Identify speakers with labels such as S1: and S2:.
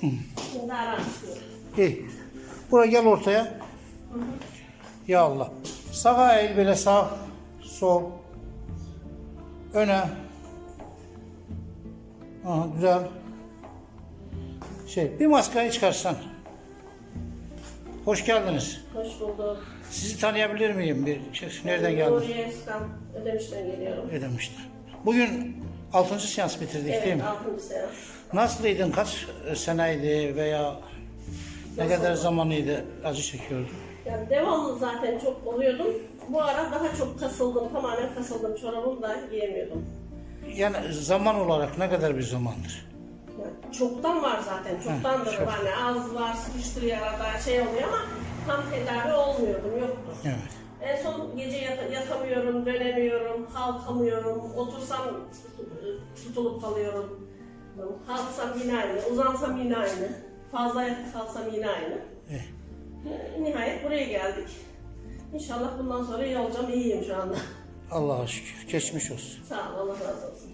S1: Çıkıyor.
S2: İyi. Buraya gel ortaya. Ya Allah. Sağa eğil böyle sağ, sol. Öne. Aha, güzel. Şey, bir maskeyi çıkarsan. Hoş geldiniz.
S1: Hoş bulduk.
S2: Sizi tanıyabilir miyim? Bir şey, nereden geldiniz?
S1: Nuriye Özkan Ödemiş'ten geliyorum.
S2: Ödemişler. Bugün 6. seans bitirdik değil
S1: Evet,
S2: mi?
S1: 6. seans.
S2: Nasılydın? Kaç seneydi veya ne kadar zamanıydı acı çekiyordun?
S1: Yani devamlı zaten çok oluyordum. Bu ara daha çok kasıldım. Tamamen kasıldım. Çorabımı da giyemiyordum.
S2: Yani zaman olarak ne kadar bir zamandır?
S1: Yani çoktan var zaten. Çoktandır
S2: çok.
S1: hani az var, sıkıştırıyor arada şey oluyor ama tam tedavi olmuyordum. Yoktu.
S2: Evet.
S1: En son gece yata- yatamıyorum, dönemiyorum, kalkamıyorum. Otursam tutulup kalıyorum. Kalksam yine aynı, uzansam yine aynı. Fazla yatıp kalsam yine aynı.
S2: Eh,
S1: Nihayet buraya geldik. İnşallah bundan sonra iyi olacağım, iyiyim şu anda.
S2: Allah'a şükür. Geçmiş olsun.
S1: Sağ ol, Allah razı olsun.